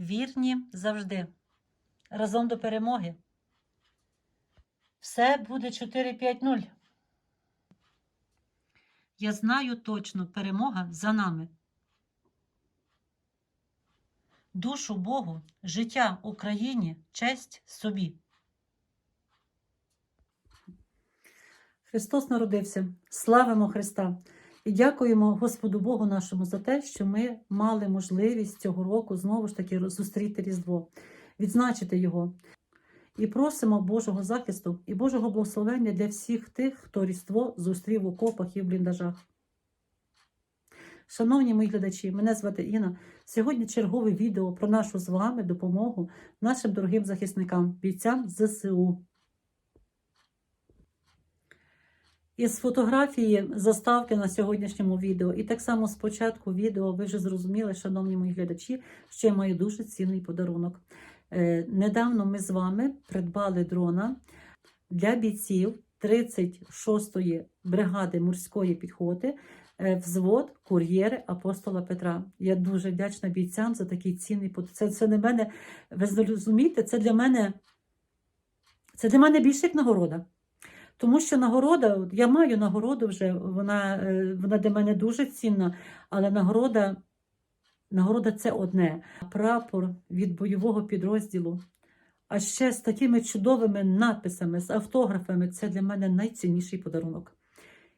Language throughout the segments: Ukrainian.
вірні завжди. Разом до перемоги. Все буде 4-5-0. Я знаю точно, перемога за нами. Душу Богу, життя Україні, честь собі. Христос народився. Славимо Христа! І дякуємо Господу Богу нашому за те, що ми мали можливість цього року знову ж таки зустріти Різдво, відзначити його. І просимо Божого захисту і Божого благословення для всіх тих, хто Різдво зустрів у окопах і в бліндажах. Шановні мої глядачі, мене звати Інна. Сьогодні чергове відео про нашу з вами допомогу нашим дорогим захисникам, бійцям ЗСУ. Із фотографії заставки на сьогоднішньому відео, і так само з початку відео ви вже зрозуміли, шановні мої глядачі, що я маю дуже цінний подарунок. Е, недавно ми з вами придбали дрона для бійців 36-ї бригади морської підхоти, е, взвод кур'єри апостола Петра. Я дуже вдячна бійцям за такий цінний. Це, це не мене, ви зрозумієте, це для мене, це для мене більше як нагорода. Тому що нагорода, я маю нагороду вже, вона, е, вона для мене дуже цінна, але нагорода, нагорода це одне. Прапор від бойового підрозділу. А ще з такими чудовими надписами, з автографами це для мене найцінніший подарунок.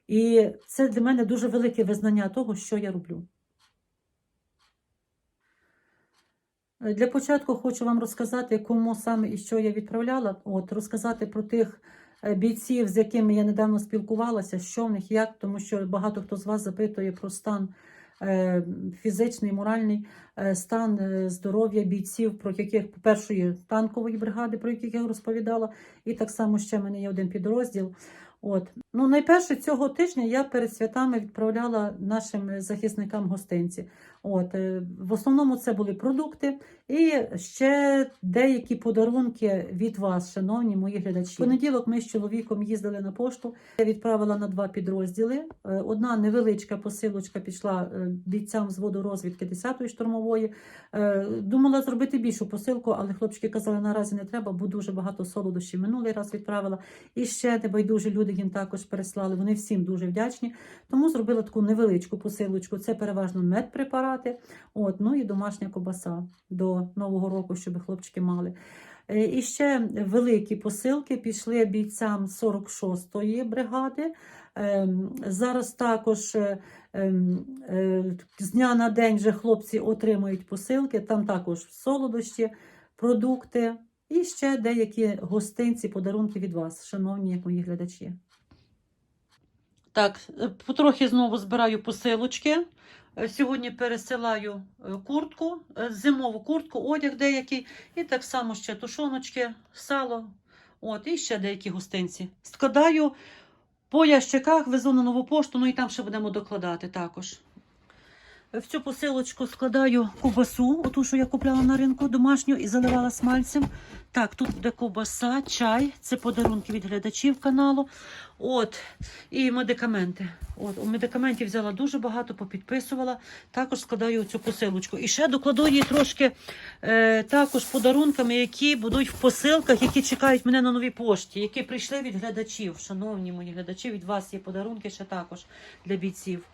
І це для мене дуже велике визнання того, що я роблю. Для початку хочу вам розказати, кому саме і що я відправляла. От розказати про тих бійців, з якими я недавно спілкувалася, що в них як, тому що багато хто з вас запитує про стан е, фізичний, моральний. е, стан е, здоров'я бійців, про яких першої танкової бригади, про яких я розповідала, і так само ще в мене є один підрозділ. От ну найперше цього тижня я перед святами відправляла нашим захисникам гостинці. От е, в основному це були продукти і ще деякі подарунки від вас, шановні мої глядачі. В Понеділок ми з чоловіком їздили на пошту. Я відправила на два підрозділи. Е, Одна невеличка посилочка пішла е, бійцям з водорозвідки 10-ї штурмової. Е, Думала зробити більшу посилку, але хлопчики казали, наразі не треба, бо дуже багато солодощів минулий раз відправила. І ще небайдужі люди їм також переслали. Вони всім дуже вдячні. Тому зробила таку невеличку посилочку. Це переважно медпрепарати, от, ну і домашня кобаса до Нового року, щоб хлопчики мали. Е, І ще великі посилки пішли бійцям 46-ї бригади. Ем, Зараз також е, ем, е, з дня на день вже хлопці отримують посилки. Там також солодощі, продукти і ще деякі гостинці, подарунки від вас, шановні мої глядачі. Так, е, потрохи знову збираю посилочки. Сьогодні пересилаю куртку, зимову куртку, одяг деякий, і так само ще тушоночки, сало, от, і ще деякі гостинці. Складаю по ящиках, везу на нову пошту, ну і там ще будемо докладати також. В цю посилочку складаю ковбасу, оту, що я купляла на ринку домашню і заливала смальцем. Так, тут буде ковбаса, чай, це подарунки від глядачів каналу. От, і медикаменти. От, у медикаментів взяла дуже багато, попідписувала. Також складаю цю посилочку. І ще докладу її трошки е, також подарунками, які будуть в посилках, які чекають мене на новій пошті, які прийшли від глядачів. Шановні мої глядачі, від вас є подарунки ще також для бійців.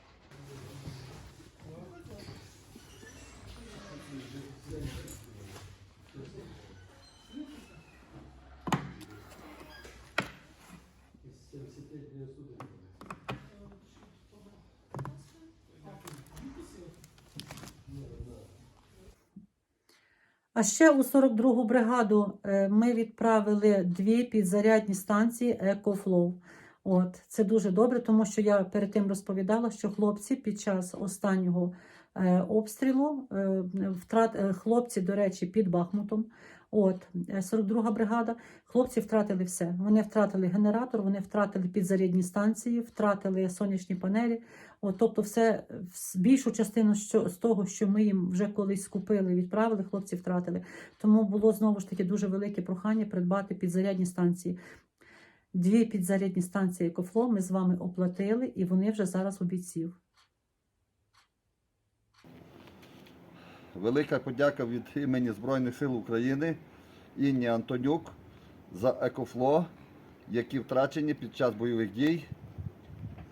А ще у 42-гу бригаду е, ми відправили дві підзарядні станції EcoFlow. От, це дуже добре, тому що я перед тим розповідала, що хлопці під час останнього е, обстрілу, е, втрат, хлопці, до речі, під Бахмутом, от, е, 42-га бригада, хлопці втратили все. Вони втратили генератор, вони втратили підзарядні станції, втратили сонячні панелі. От, тобто, все більшу частину що, з того, що ми їм вже колись скупили, відправили, хлопці втратили. Тому було знову ж таки дуже велике прохання придбати підзарядні станції. Дві підзарядні станції Екофло ми з вами оплатили, і вони вже зараз у бійців. Велика подяка від імені Збройних сил України Інні Антонюк за екофло, які втрачені під час бойових дій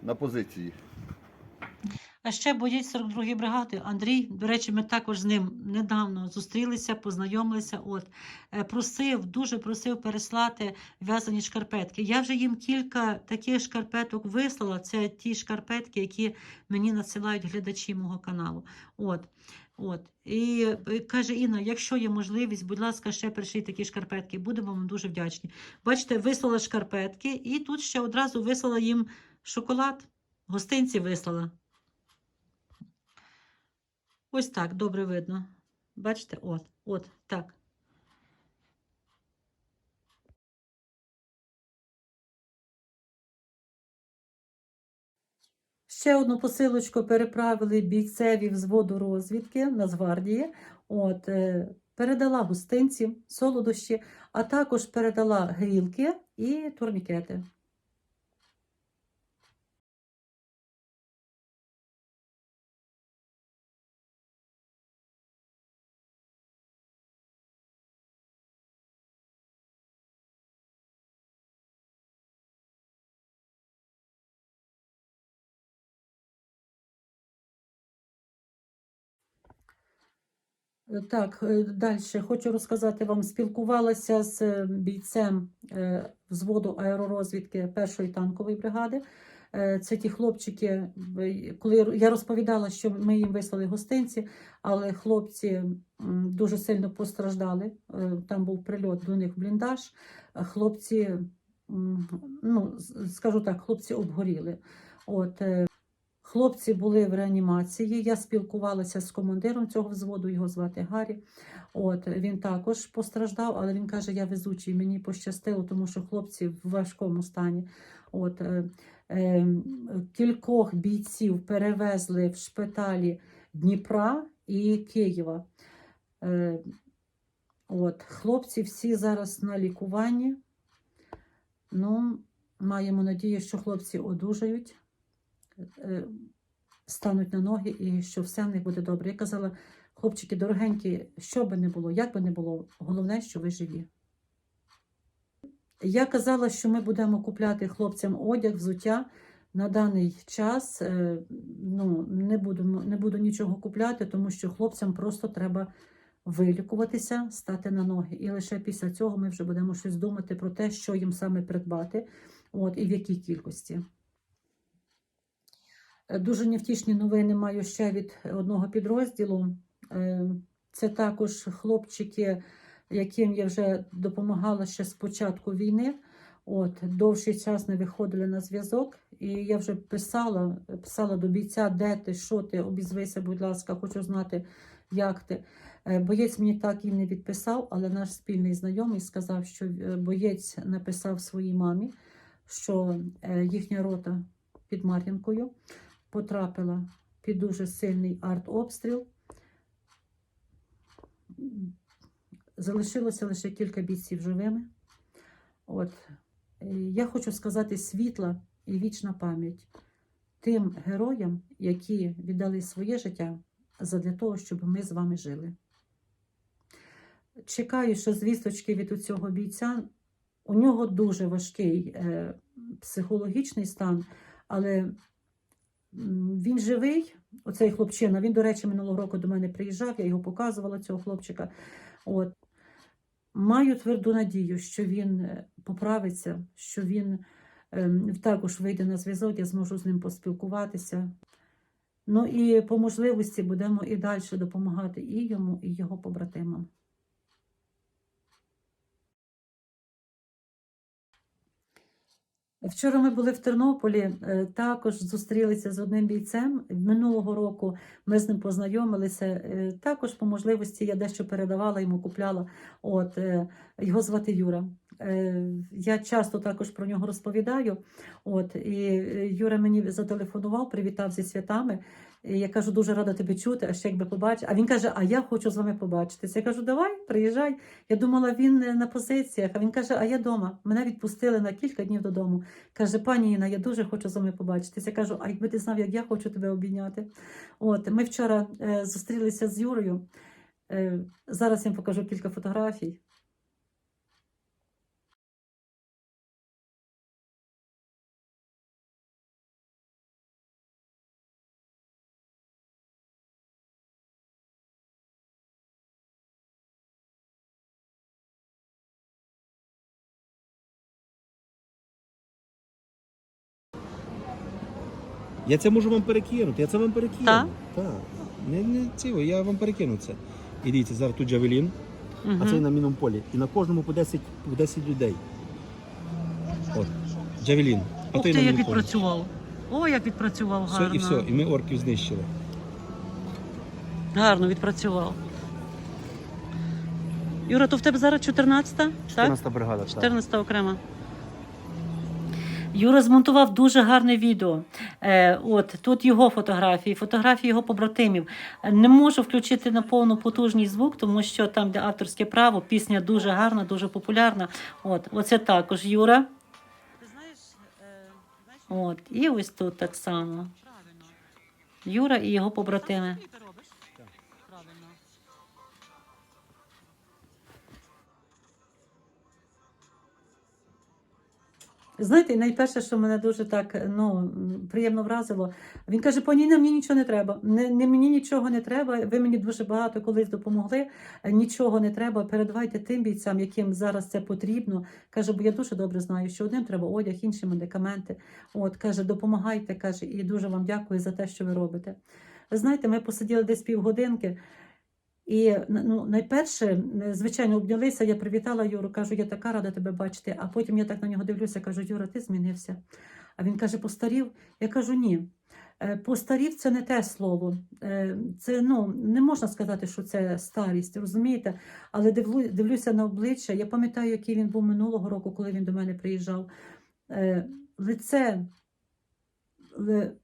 на позиції. А ще боєць 42-ї бригади Андрій. До речі, ми також з ним недавно зустрілися, познайомилися. От е, просив, дуже просив переслати в'язані шкарпетки. Я вже їм кілька таких шкарпеток вислала. Це ті шкарпетки, які мені надсилають глядачі мого каналу. От. От. І е, каже Інна, якщо є можливість, будь ласка, ще прийшли такі шкарпетки. Будемо вам дуже вдячні. Бачите, вислала шкарпетки, і тут ще одразу вислала їм шоколад. Гостинці вислала. Ось так, добре видно. Бачите, от, от, так. Ще одну посилочку переправили бійцеві взводу розвідки Нацгвардії. От, е, передала гостинці, солодощі, а також передала грілки і турнікети. Так, далі хочу розказати вам. Спілкувалася з е, бійцем е, взводу аеророзвідки першої танкової бригади. Е, Це ті хлопчики, е, коли я розповідала, що ми їм вислали гостинці, але хлопці дуже сильно постраждали. Е, Там був прильот до них в бліндаж. Е, Хлопці, ну, скажу так, хлопці обгоріли. От, е, Хлопці були в реанімації. Я спілкувалася з командиром цього взводу, його звати Гаррі. От він також постраждав, але він каже: я везучий, мені пощастило, тому що хлопці в важкому стані. От е, е, кількох бійців перевезли в шпиталі Дніпра і Києва. Е, от, хлопці всі зараз на лікуванні. Ну, маємо надію, що хлопці одужають стануть на ноги і що все в них буде добре. Я казала, хлопчики дорогенькі, що би не було, як би не було, головне, що ви живі. Я казала, що ми будемо купляти хлопцям одяг, взуття. На даний час е, ну, не, буду, не буду нічого купляти, тому що хлопцям просто треба вилікуватися, стати на ноги. І лише після цього ми вже будемо щось думати про те, що їм саме придбати, от, і в якій кількості. Е, Дуже невтішні новини маю ще від одного підрозділу. Е, Це також хлопчики, яким я вже допомагала ще з початку війни. От, довший час не виходили на зв'язок, і я вже писала, писала до бійця, де ти, що ти, обізвися, будь ласка, хочу знати, як ти. Е, Боєць мені так і не відписав, але наш спільний знайомий сказав, що боєць написав своїй мамі, що їхня рота під Мар'їнкою потрапила під дуже сильний артобстріл. Залишилося лише кілька бійців живими. От. Е, Я хочу сказати світла і вічна пам'ять тим героям, які віддали своє життя задля того, щоб ми з вами жили. Чекаю, що звісточки від цього бійця. У нього дуже важкий е, психологічний стан, але він живий, оцей хлопчина. Він, до речі, минулого року до мене приїжджав, я його показувала, цього хлопчика. От. Маю тверду надію, що він е, поправиться, що він ем, також вийде на зв'язок, я зможу з ним поспілкуватися. Ну і по можливості будемо і далі допомагати і йому, і його побратимам. Вчора ми були в Тернополі, е, також зустрілися з одним бійцем. Минулого року ми з ним познайомилися. е, Також по можливості я дещо передавала йому, купляла. От е, його звати Юра. Е, Я часто також про нього розповідаю. От і е, Юра мені зателефонував, привітав зі святами. І я кажу, дуже рада тебе чути, а ще якби побачити. А він каже: А я хочу з вами побачитися. Я кажу, давай, приїжджай. Я думала, він е, на позиціях. А він каже: А я вдома. Мене відпустили на кілька днів додому. Каже, пані Інна, я дуже хочу з вами побачитися. Я кажу, а якби ти знав, як я хочу тебе обійняти. От ми вчора зустрілися з Юрою. Зараз я вам покажу кілька фотографій. Я це можу вам перекинути, я це вам перекину. Так? Так. Не, не цього, я вам перекину це. І дивіться, зараз тут джавелін, Угу. а це на мінному полі. І на кожному по 10, по 10 людей. От, джавелін. А Ух той ти, на як мінному полі. відпрацював. О, як відпрацював Все, гарно. і все, і ми орків знищили. Гарно відпрацював. Юра, то в тебе зараз 14-та? Так? 14 бригада. так. 14 окрема. Юра змонтував дуже гарне відео. Е, от тут його фотографії, фотографії його побратимів. Не можу включити на повну потужний звук, тому що там, де авторське право, пісня дуже гарна, дуже популярна. От, оце також Юра. От, і ось тут так само. Юра і його побратими. Знаєте, найперше, що мене дуже так ну, приємно вразило, він каже: пані Інна, мені нічого не треба. Не, не мені нічого не треба. Ви мені дуже багато колись допомогли. Нічого не треба. Передавайте тим бійцям, яким зараз це потрібно. Каже, бо я дуже добре знаю, що одним треба одяг, іншим медикаменти. От каже, допомагайте. каже, і дуже вам дякую за те, що ви робите. Ви знаєте, ми посиділи десь півгодинки. І ну, найперше, звичайно, обнялися, я привітала Юру, кажу, я така рада тебе бачити. А потім я так на нього дивлюся, кажу, Юра, ти змінився. А він каже, постарів. Я кажу, ні. Е, Постарів це не те слово. Е, Це ну не можна сказати, що це старість, розумієте? Але дивлю, дивлюся на обличчя. Я пам'ятаю, який він був минулого року, коли він до мене приїжджав. Е, Лице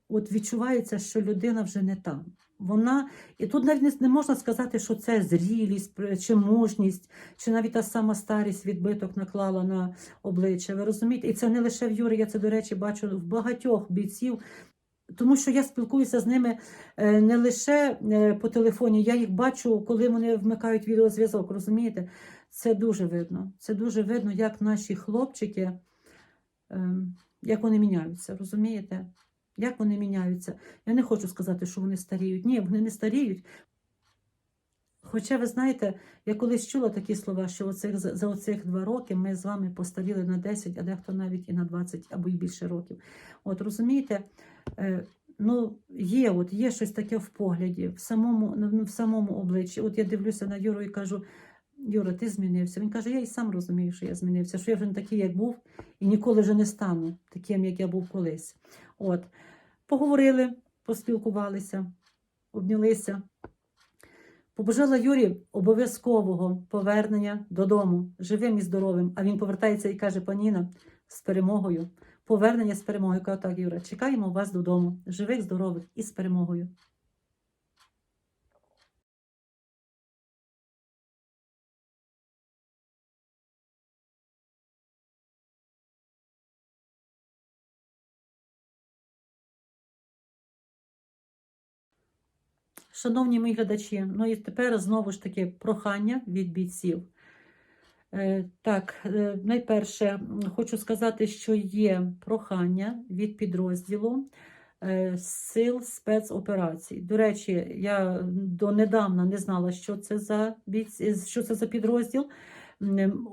от відчувається, що людина вже не там. Вона і тут навіть не, можна сказати, що це зрілість чи мужність, чи навіть та сама старість відбиток наклала на обличчя. Ви розумієте? І це не лише в Юрі, я це, до речі, бачу в багатьох бійців. Тому що я спілкуюся з ними е, не лише е, по телефоні, я їх бачу, коли вони вмикають відеозв'язок. Розумієте? Це дуже видно. Це дуже видно, як наші хлопчики, ем, як вони міняються, розумієте? Як вони міняються? Я не хочу сказати, що вони старіють. Ні, вони не старіють. Хоча, ви знаєте, я колись чула такі слова, що оцих, за оцих два роки ми з вами постаріли на 10, а дехто навіть і на 20 або й більше років. От розумієте, е, ну є, от є щось таке в погляді, в самому, ну, в самому обличчі. От я дивлюся на Юру і кажу: Юра, ти змінився. Він каже, я і сам розумію, що я змінився, що я вже не такий, як був, і ніколи вже не стану таким, як я був колись. От. Поговорили, поспілкувалися, обнялися. Побажала Юрі обов'язкового повернення додому, живим і здоровим. А він повертається і каже: Паніна, з перемогою. Повернення з перемогою. Я кажу, так, Юра, чекаємо вас додому, живих, здорових і з перемогою. Шановні мої глядачі, ну і тепер знову ж таки прохання від бійців. Е, Так, е, найперше хочу сказати, що є прохання від підрозділу е, сил спецоперацій. До речі, я донедавна не знала, що це за бійці, що це за підрозділ.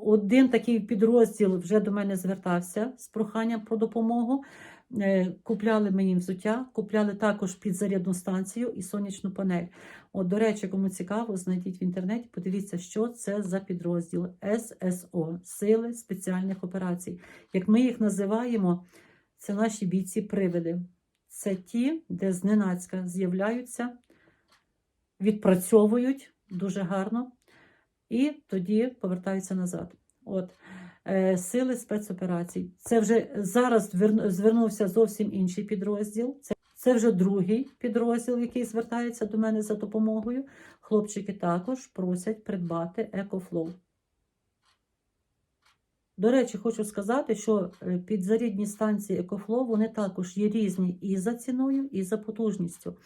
Один такий підрозділ вже до мене звертався з проханням про допомогу. Е, Купляли мені взуття, купляли також підзарядну станцію і сонячну панель. От, до речі, кому цікаво, знайдіть в інтернеті, подивіться, що це за підрозділ ССО Сили спеціальних операцій. Як ми їх називаємо, це наші бійці-привиди. Це ті, де зненацька з'являються, відпрацьовують дуже гарно і тоді повертаються назад. От. Е, Сили спецоперацій. Це вже зараз звернувся зовсім інший підрозділ. Це, це вже другий підрозділ, який звертається до мене за допомогою. Хлопчики також просять придбати EcoFlow. До речі, хочу сказати, що е, підзарядні станції Екофло вони також є різні і за ціною, і за потужністю.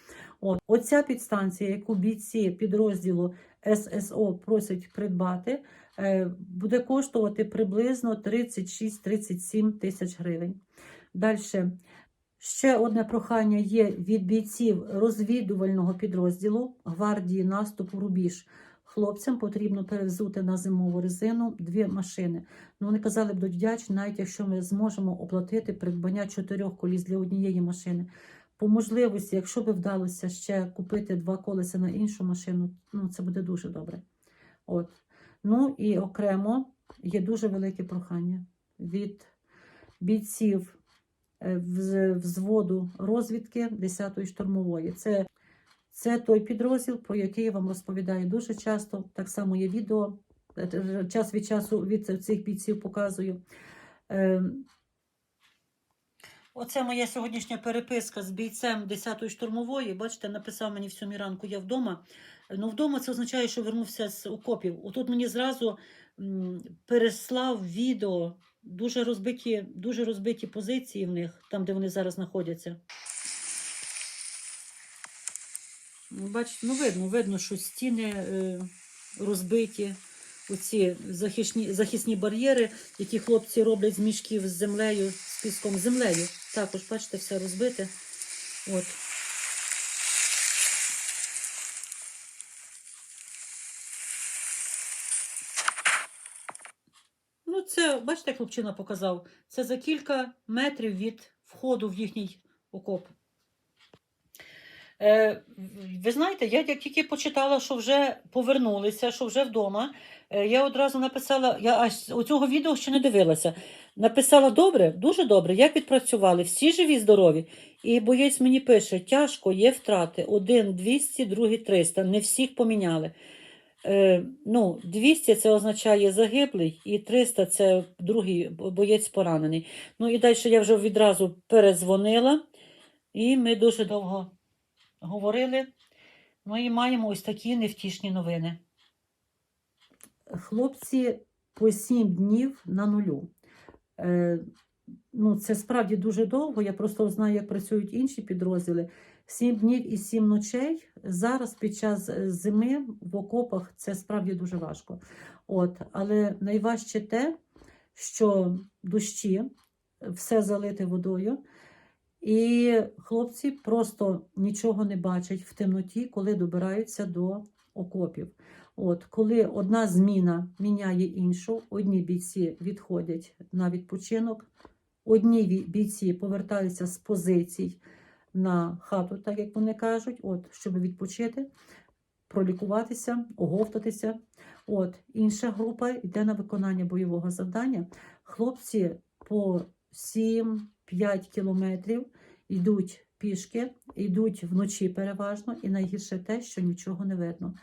От оця підстанція, яку бійці підрозділу ССО просять придбати, буде коштувати приблизно 36-37 тисяч гривень. Далі. Ще одне прохання є від бійців розвідувального підрозділу гвардії наступу Рубіж. Хлопцям потрібно перевзути на зимову резину дві машини. Ну, вони казали, будуть вдячні, навіть якщо ми зможемо оплатити придбання чотирьох коліс для однієї машини. По можливості, якщо би вдалося ще купити два колеса на іншу машину, ну це буде дуже добре. От. Ну і окремо є дуже велике прохання від бійців е, взводу розвідки 10-ї штурмової. Це, це той підрозділ, про який я вам розповідаю дуже часто. Так само є відео, е, час від часу від цих бійців показую. Оце моя сьогоднішня переписка з бійцем 10-ї штурмової. Бачите, написав мені в сьомій ранку, я вдома. Ну, вдома це означає, що вернувся з окопів. Отут мені зразу переслав відео, дуже розбиті, дуже розбиті позиції в них, там, де вони зараз знаходяться. Ну, Бачите, ну видно, видно, що стіни е, розбиті, оці захисні, захисні бар'єри, які хлопці роблять з мішків з землею, піском, землею. Також, бачите, все розбите. От. Ну, це, бачите, хлопчина показав, це за кілька метрів від входу в їхній окоп. Е, ви знаєте, я як тільки почитала, що вже повернулися, що вже вдома, е, я одразу написала, я аж оцього відео ще не дивилася. Написала добре, дуже добре, як відпрацювали, всі живі, здорові. І боєць мені пише: тяжко, є втрати. Один 200, другий 300. Не всіх поміняли. Е, ну, 200 це означає загиблий, і 300 це другий боєць поранений. Ну і далі я вже відразу перезвонила, і ми дуже довго говорили. І маємо ось такі невтішні новини. Хлопці по 7 днів на нулю. Е, ну, це справді дуже довго. Я просто знаю, як працюють інші підрозділи. Сім днів і сім ночей зараз під час е, зими в окопах це справді дуже важко. От, але найважче те, що дощі, все залите водою, і хлопці просто нічого не бачать в темноті, коли добираються до окопів. От, коли одна зміна міняє іншу, одні бійці відходять на відпочинок, одні бійці повертаються з позицій на хату, так як вони кажуть, от, щоб відпочити, пролікуватися, оговтатися. От, інша група йде на виконання бойового завдання. Хлопці по 7-5 кілометрів йдуть пішки, йдуть вночі переважно, і найгірше те, що нічого не видно.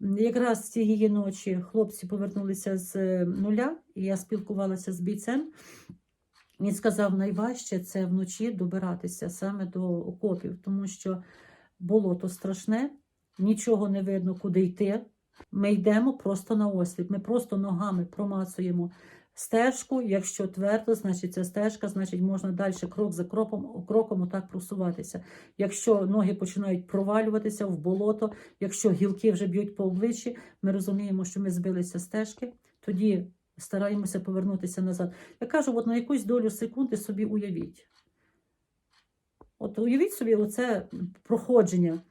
Якраз цієї ночі хлопці повернулися з е, нуля, і я спілкувалася з бійцем. Він сказав, найважче це вночі добиратися саме до окопів, тому що болото страшне, нічого не видно, куди йти. Ми йдемо просто на осліп. Ми просто ногами промацуємо стежку. Якщо твердо, значить ця стежка, значить можна далі крок за кроком, кроком отак просуватися. Якщо ноги починають провалюватися в болото, якщо гілки вже б'ють по обличчі, ми розуміємо, що ми збилися стежки, тоді стараємося повернутися назад. Я кажу, от на якусь долю секунди собі уявіть. От уявіть собі оце проходження.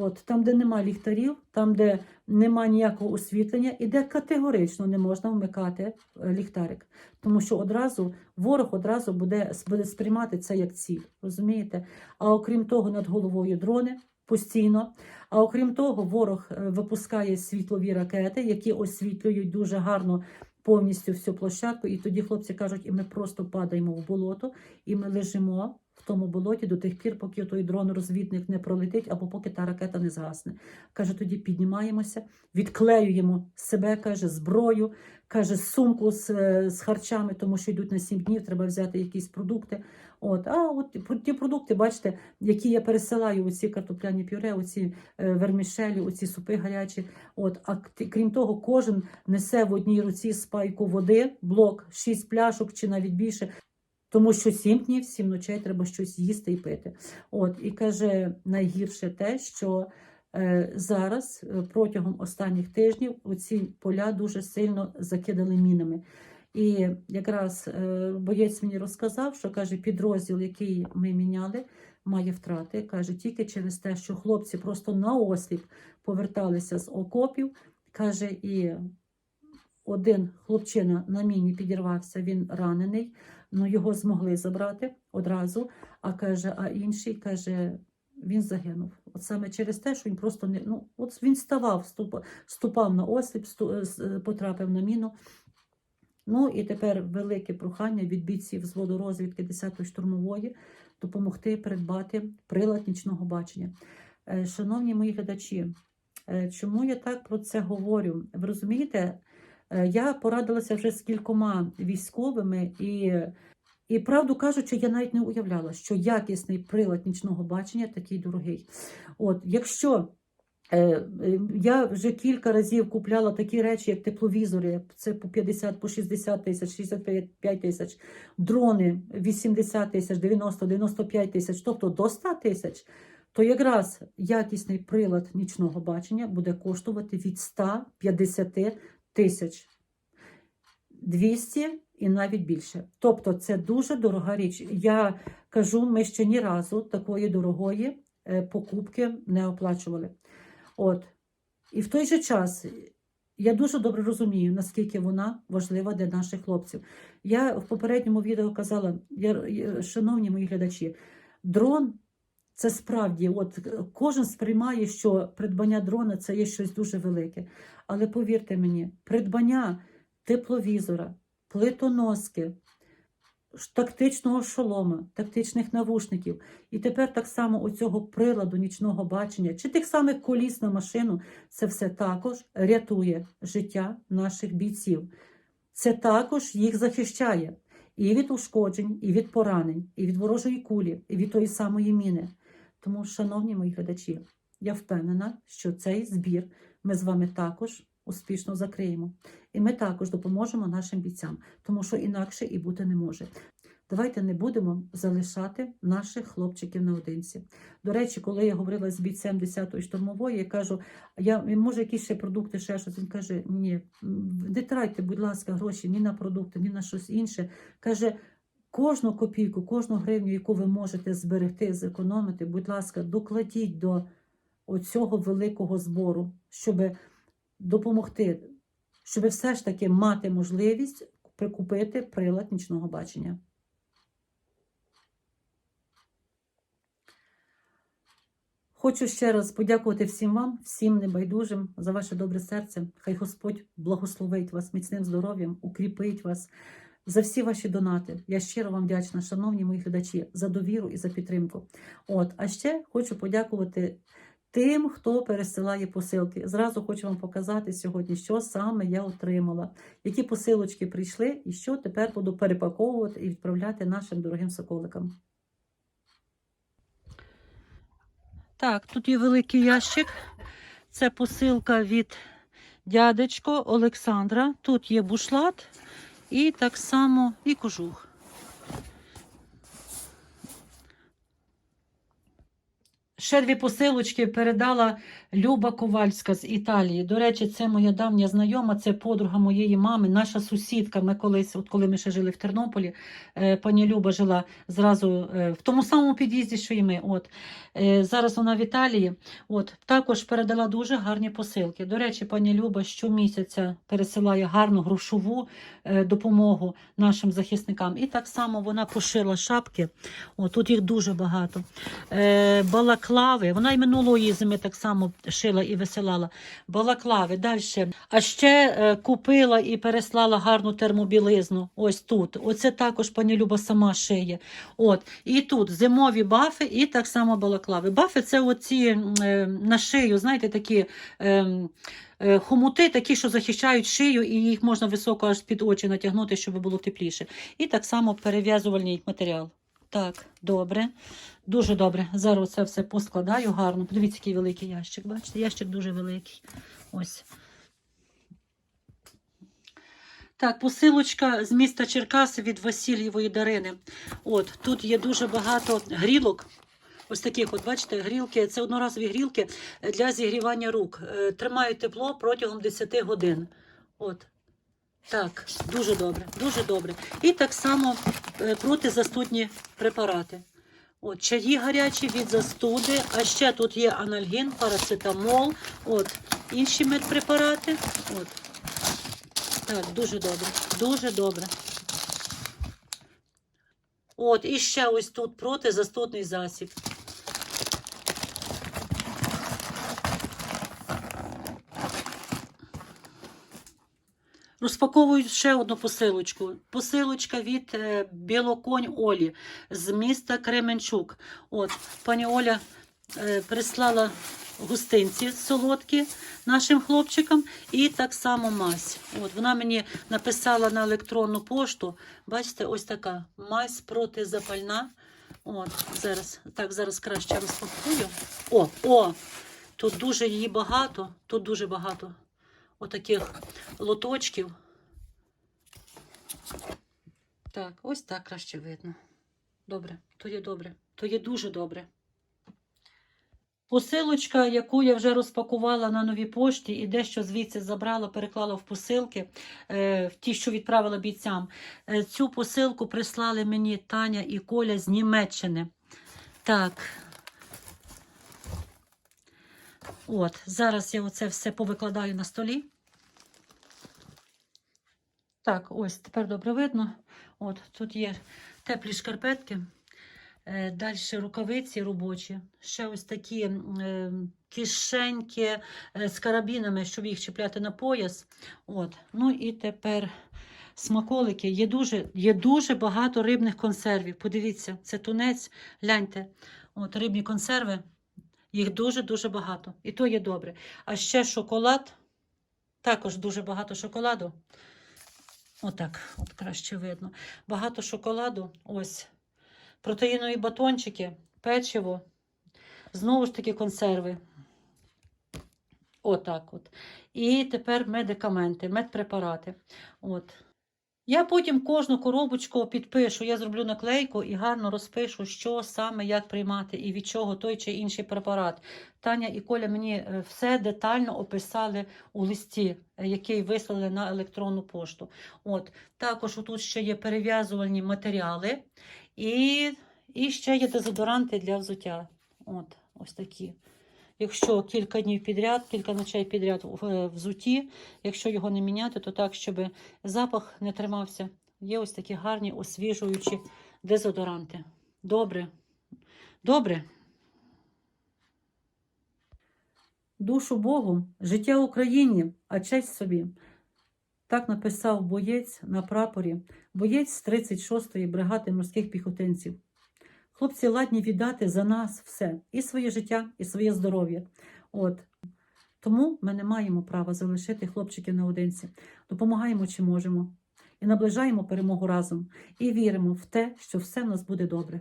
От, там, де нема ліхтарів, там, де нема ніякого освітлення, і де категорично не можна вмикати е, ліхтарик. Тому що одразу ворог одразу буде, буде сприймати це як ціль. Розумієте? А окрім того, над головою дрони постійно. А окрім того, ворог е, випускає світлові ракети, які освітлюють дуже гарно повністю всю площадку. І тоді хлопці кажуть, і ми просто падаємо в болото, і ми лежимо в тому болоті до тих пір, поки той дрон-розвідник не пролетить, або поки та ракета не згасне. Каже, тоді піднімаємося, відклеюємо себе, каже, зброю, каже, сумку з, е, з харчами, тому що йдуть на 7 днів, треба взяти якісь продукти. От, а от ті- продукти, бачите, які я пересилаю, оці картопляні пюре, оці е, вермішелі, оці супи гарячі. От, а крім того, кожен несе в одній руці спайку води, блок, 6 пляшок чи навіть більше. Тому що сім днів, сім ночей треба щось їсти і пити. От, і каже, найгірше те, що зараз е, протягом останніх тижнів оці поля дуже сильно закидали мінами. І якраз е, боєць мені розказав, що каже, підрозділ, який ми міняли, має втрати. Каже, тільки через те, що хлопці просто наосліп поверталися з окопів. Каже, і один хлопчина на міні підірвався, він ранений, ну його змогли забрати одразу. А каже, а інший каже, він загинув. От саме через те, що він просто не ну, от він ставав, ступав, на осліп, е, е, потрапив на міну. Ну і тепер велике прохання від бійців з водорозвідки 10-ї штурмової допомогти придбати прилад нічного бачення. Е, Шановні мої глядачі, чому я так про це говорю? Ви розумієте, я порадилася вже з кількома військовими, і, і правду кажучи, я навіть не уявляла, що якісний прилад нічного бачення такий дорогий. От, якщо Е, е, Я вже кілька разів купляла такі речі, як тепловізори, це по 50, по 60 тисяч, 65 тисяч, дрони 80 тисяч, 90, 95 тисяч, тобто до 100 тисяч, то якраз якісний прилад нічного бачення буде коштувати від 150 тисяч. 200 і навіть більше. Тобто це дуже дорога річ. Я кажу, ми ще ні разу такої дорогої е, покупки не оплачували. От. І в той же час я дуже добре розумію, наскільки вона важлива для наших хлопців. Я в попередньому відео казала, я, шановні мої глядачі, дрон це справді, от кожен сприймає, що придбання дрона це є щось дуже велике. Але повірте мені, придбання тепловізора, плитоноски, тактичного шолома, тактичних навушників, і тепер так само оцього приладу нічного бачення, чи тих самих коліс на машину, це все також рятує життя наших бійців. Це також їх захищає і від ушкоджень, і від поранень, і від ворожої кулі, і від тої самої міни. Тому, шановні мої глядачі, я впевнена, що цей збір ми з вами також успішно закриємо. І ми також допоможемо нашим бійцям, тому що інакше і бути не може. Давайте не будемо залишати наших хлопчиків наодинці. До речі, коли я говорила з бійцем 10-ї штурмової, я кажу, я може якісь ще продукти, ще щось. Він каже: ні, не трайте, будь ласка, гроші ні на продукти, ні на щось інше. Каже, кожну копійку, кожну гривню, яку ви можете зберегти, зекономити, будь ласка, докладіть до оцього великого збору, щоб допомогти, щоб все ж таки мати можливість прикупити прилад нічного бачення. Хочу ще раз подякувати всім вам, всім небайдужим за ваше добре серце. Хай Господь благословить вас міцним здоров'ям, укріпить вас за всі ваші донати. Я щиро вам вдячна, шановні мої глядачі, за довіру і за підтримку. От, а ще хочу подякувати тим, хто пересилає посилки. Зразу хочу вам показати сьогодні, що саме я отримала, які посилочки прийшли, і що тепер буду перепаковувати і відправляти нашим дорогим соколикам. Так, тут є великий ящик. Це посилка від дядечко Олександра. Тут є бушлат і так само і кожух. Ще дві посилочки передала Люба Ковальська з Італії. До речі, це моя давня знайома, це подруга моєї мами, наша сусідка. Ми колись, от коли ми ще жили в Тернополі, е, пані Люба жила зразу е, в тому самому під'їзді, що і ми. От. Е, Зараз вона в Італії. От. Також передала дуже гарні посилки. До речі, пані Люба щомісяця пересилає гарну грошову допомогу нашим захисникам. І так само вона пошила шапки. О, тут їх дуже багато. Балаклави. Вона й минулої зими так само шила і висилала. Балаклави. Далі. А ще е, купила і переслала гарну термобілизну. Ось тут. Оце також пані Люба сама шиє. От. І тут зимові бафи, і так само балаклави. Бафи це оці е, на шию, знаєте, такі. Е, Е, Хомути такі, що захищають шию, і їх можна високо аж під очі натягнути, щоб було тепліше. І так само перев'язувальний матеріал. Так, добре, дуже добре. Зараз це все поскладаю гарно. Подивіться, який великий ящик. Бачите, ящик дуже великий. Ось. Так, посилочка з міста Черкаси від Васильєвої Дарини. От тут є дуже багато грілок. Ось таких, от бачите, грілки. Це одноразові грілки для зігрівання рук. Е, Тримають тепло протягом 10 годин. От. Так, дуже добре, дуже добре. І так само е, протизастудні препарати. От, чаї гарячі від застуди, а ще тут є анальгін, парацетамол, от, інші медпрепарати. От. Так, дуже добре, дуже добре. От, і ще ось тут протизастудний засіб. Розпаковую ще одну посилочку. Посилочка від е, Білоконь Олі з міста Кременчук. От, пані Оля е, прислала гостинці солодкі нашим хлопчикам і так само мазь. От, вона мені написала на електронну пошту. Бачите, ось така мазь протизапальна. От, зараз, так, зараз краще розпакую. О, о! Тут дуже її багато, тут дуже багато отаких лоточків. Так, ось так краще видно. Добре, то є добре, то є дуже добре. Посилочка, яку я вже розпакувала на новій пошті і дещо звідси забрала, переклала в посилки, е, в ті, що відправила бійцям. Е, цю посилку прислали мені Таня і Коля з Німеччини. Так. От, зараз я оце все повикладаю на столі. Так, ось тепер добре видно. От тут є теплі шкарпетки. Е, Далі рукавиці робочі. Ще ось такі е, кишеньки е, з карабінами, щоб їх чіпляти на пояс. От. Ну і тепер смаколики. Є дуже, є дуже багато рибних консервів. Подивіться, це тунець, гляньте. От, рибні консерви. Їх дуже-дуже багато. І то є добре. А ще шоколад. Також дуже багато шоколаду. Отак, от краще видно. Багато шоколаду. Ось. Протеїнові батончики, печиво. Знову ж таки консерви. Отак от. І тепер медикаменти, медпрепарати. От. Я потім кожну коробочку підпишу, я зроблю наклейку і гарно розпишу, що саме, як приймати і від чого той чи інший препарат. Таня і Коля мені е, все детально описали у листі, е, який вислали на електронну пошту. От. Також тут ще є перев'язувальні матеріали і, і ще є дезодоранти для взуття. От, ось такі. Якщо кілька днів підряд, кілька ночей підряд в е, взуті, якщо його не міняти, то так, щоб запах не тримався. Є ось такі гарні освіжуючі дезодоранти. Добре. Добре. Душу Богу, життя Україні, а честь собі. Так написав боєць на прапорі, боєць з 36-ї бригади морських піхотинців. Хлопці ладні віддати за нас все, і своє життя, і своє здоров'я. От. Тому ми не маємо права залишити хлопчиків наодинці. Допомагаємо, чи можемо, і наближаємо перемогу разом, і віримо в те, що все в нас буде добре.